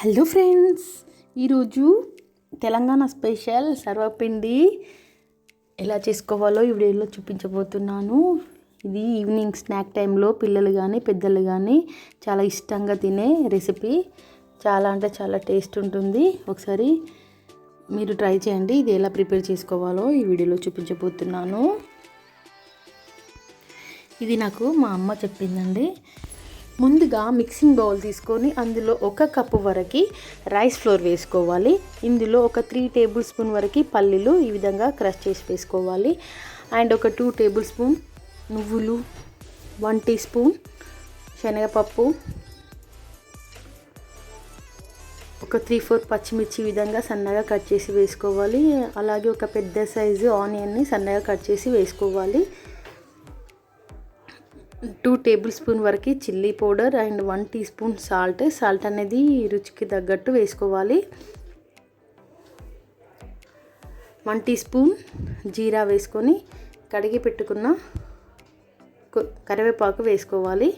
Hello friends ఈరోజు Telangana special సర్వపిండి ఎలా చేసుకోవాలో ఈ వీడియోలో చూపించబోతున్నాను. ఇది ఈవినింగ్ స్నాక్ టైంలో పిల్లలు కానీ పెద్దలు కానీ చాలా ఇష్టంగా తినే రెసిపీ. చాలా అంటే చాలా టేస్ట్ ఉంటుంది. ఒకసారి మీరు ట్రై చేయండి ఇది ఎలా ప్రిపేర్ చేసుకోవాలో ఈ వీడియోలో చూపించబోతున్నాను. ఇది నాకు మా అమ్మ చెప్పిందండి. ముందుగా మిక్సింగ్ బౌల్ తీసుకొని అందులో ఒక కప్పు వరకు రైస్ ఫ్లోర్ వేసుకోవాలి. ఇందులో ఒక త్రీ టేబుల్ స్పూన్ వరకు పల్లీలు ఈ విధంగా క్రష్ చేసి వేసుకోవాలి. అండ్ ఒక టూ టేబుల్ స్పూన్ నువ్వులు వన్ టీ స్పూన్ శనగపప్పు ఒక త్రీ ఫోర్ పచ్చిమిర్చి విధంగా సన్నగా కట్ చేసి వేసుకోవాలి. అలాగే ఒక పెద్ద సైజు ఆనియన్ని సన్నగా కట్ చేసి వేసుకోవాలి. టూ టేబుల్ స్పూన్ వరకు chilli powder and one teaspoon salt. Salt అనేది రుచికి తగ్గట్టు వేసుకోవాలి. వన్ టీ స్పూన్ జీరా వేసుకొని కడిగి పెట్టుకున్న కరివేపాకు వేసుకోవాలి.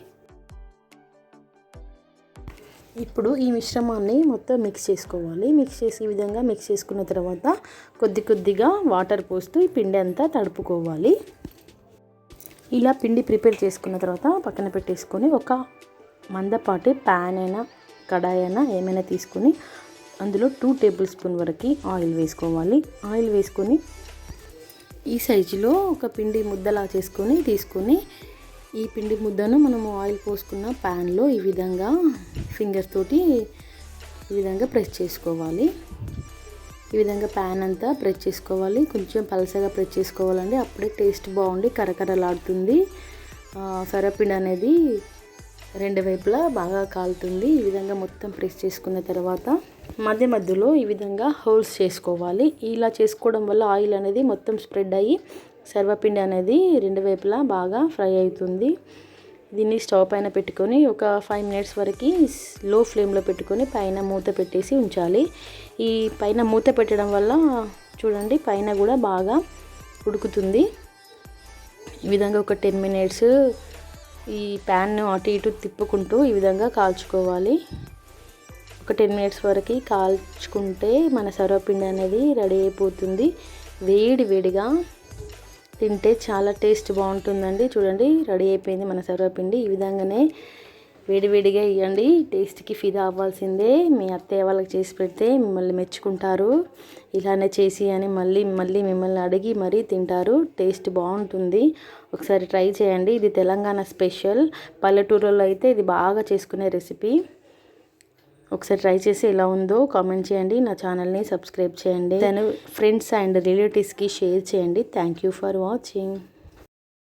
ఇప్పుడు ఈ మిశ్రమాన్ని మొత్తం మిక్స్ చేసుకోవాలి. మిక్స్ చేసి ఈ విధంగా మిక్స్ చేసుకున్న తర్వాత కొద్ది కొద్దిగా వాటర్ పోస్తూ ఈ పిండి అంతా తడుపుకోవాలి. ఇలా పిండి ప్రిపేర్ చేసుకున్న తర్వాత పక్కన పెట్టేసుకొని ఒక మందపాటి ప్యాన్ అయినా కడాయి అయినా ఏమైనా తీసుకొని అందులో టూ టేబుల్ స్పూన్ వరకు ఆయిల్ వేసుకోవాలి. ఆయిల్ వేసుకొని ఈ సైజులో ఒక పిండి ముద్దలా చేసుకొని తీసుకొని ఈ పిండి ముద్దను మనము ఆయిల్ పోసుకున్న ప్యాన్లో ఈ విధంగా ఫింగర్ తోటి ఈ విధంగా ప్రెస్ చేసుకోవాలి. ఈ విధంగా ప్యాన్ అంతా ప్రెస్ చేసుకోవాలి. కొంచెం పలసగా ప్రెస్ చేసుకోవాలండి. అప్పుడే టేస్ట్ బాగుండి కరకరలాడుతుంది. సొరపిండి అనేది రెండు వైపులా బాగా కాలుతుంది. ఈ విధంగా మొత్తం ప్రెస్ చేసుకున్న తర్వాత మధ్య మధ్యలో ఈ విధంగా హోల్స్ చేసుకోవాలి. ఇలా చేసుకోవడం వల్ల ఆయిల్ అనేది మొత్తం స్ప్రెడ్ అయ్యి సర్వపిండి అనేది రెండు వైపులా బాగా ఫ్రై అవుతుంది. దీన్ని స్టవ్ పైన పెట్టుకొని ఒక ఫైవ్ మినిట్స్ వరకు లో ఫ్లేమ్లో పెట్టుకొని పైన మూత పెట్టేసి ఉంచాలి. ఈ పైన మూత పెట్టడం వల్ల చూడండి పైన కూడా బాగా ఉడుకుతుంది. ఈ విధంగా ఒక టెన్ మినిట్స్ ఈ ప్యాన్ను అటు ఇటు తిప్పుకుంటూ ఈ విధంగా కాల్చుకోవాలి. ఒక టెన్ మినిట్స్ వరకు కాల్చుకుంటే మన సర్వపిండి అనేది రెడీ అయిపోతుంది. వేడి వేడిగా తింటే చాలా టేస్ట్ బాగుంటుందండి. చూడండి రెడీ అయిపోయింది మన సర్వపిండి. ఈ విధంగానే వేడివేడిగా ఇవ్వండి టేస్ట్కి ఫిదా అవ్వాల్సిందే. మీ అత్తయ్య వాళ్ళకి చేసి పెడితే మిమ్మల్ని మెచ్చుకుంటారు. ఇలానే చేసి అని మళ్ళీ మళ్ళీ మిమ్మల్ని అడిగి మరీ తింటారు. టేస్ట్ బాగుంటుంది. ఒకసారి ట్రై చేయండి. ఇది తెలంగాణ స్పెషల్. పల్లెటూరులో అయితే ఇది బాగా చేసుకునే రెసిపీ. ఒకసారి ట్రై చేసి ఎలా ఉందో కామెంట్ చేయండి. నా ఛానల్ని సబ్స్క్రైబ్ చేయండి. దాని ఫ్రెండ్స్ అండ్ రిలేటివ్స్కి షేర్ చేయండి. Thank you for watching.